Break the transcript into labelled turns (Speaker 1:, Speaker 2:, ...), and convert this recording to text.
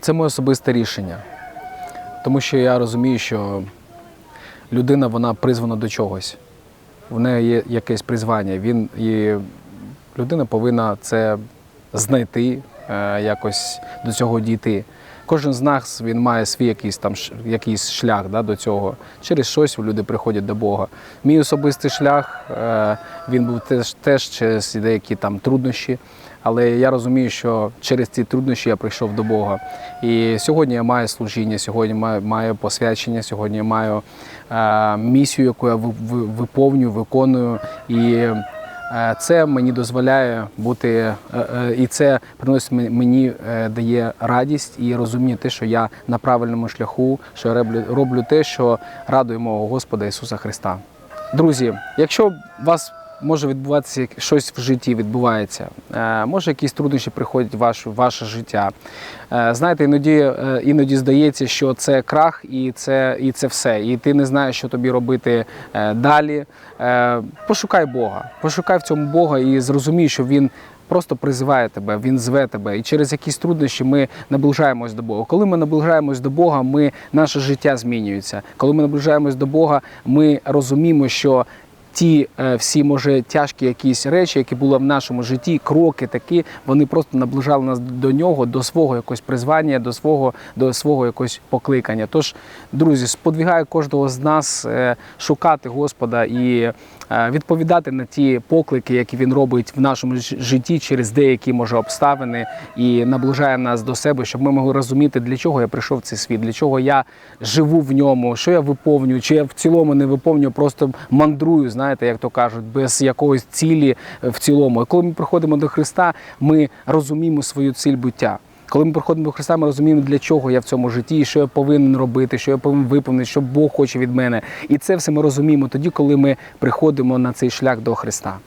Speaker 1: Це моє особисте рішення. Тому що я розумію, що людина вона призвана до чогось. В неї є якесь призвання. Він, і людина повинна це знайти, е, якось до цього дійти. Кожен з нас він має свій якийсь там якийсь шлях да, до цього. Через щось люди приходять до Бога. Мій особистий шлях е, він був теж, теж через деякі там труднощі. Але я розумію, що через ці труднощі я прийшов до Бога. І сьогодні я маю служіння, сьогодні маю, посвячення, сьогодні маю е, місію, яку я ви- ви- виповнюю, виконую. І е, це мені дозволяє бути, е, е, і це приносить мені дає радість і розуміння те, що я на правильному шляху, що я роблю, роблю те, що радує мого Господа Ісуса Христа. Друзі, якщо вас може відбуватися щось в житті відбувається, е, може якісь труднощі приходять в ваше, ваше життя. Е, Знаєте, іноді, е, іноді здається, що це крах і це, і це все. І ти не знаєш, що тобі робити далі. Пошукай Бога, пошукай в цьому Бога і зрозумій, що Він. Просто призиває тебе, він зве тебе, і через якісь труднощі ми наближаємось до Бога. Коли ми наближаємось до Бога, ми наше життя змінюється. Коли ми наближаємось до Бога, ми розуміємо, що ті е, всі може тяжкі якісь речі, які були в нашому житті, кроки такі, вони просто наближали нас до нього, до свого якогось призвання, до свого, до свого якогось покликання. Тож, друзі, сподвігаю кожного з нас е, шукати Господа і е, відповідати на ті поклики, які він робить в нашому житті через деякі може обставини, і наближає нас до себе, щоб ми могли розуміти, для чого я прийшов в цей світ, для чого я живу в ньому, що я виповнюю, чи я в цілому не виповнюю, просто мандрую, знаєте, як то кажуть, без якоїсь цілі е, в цілому. І коли ми приходимо до Христа, ми розуміємо свою ціль буття. Коли ми приходимо до Христа, ми розуміємо, для чого я в цьому житті, що я повинен робити, що я повинен виповнити, що Бог хоче від мене. І це все ми розуміємо тоді, коли ми приходимо на цей шлях до Христа.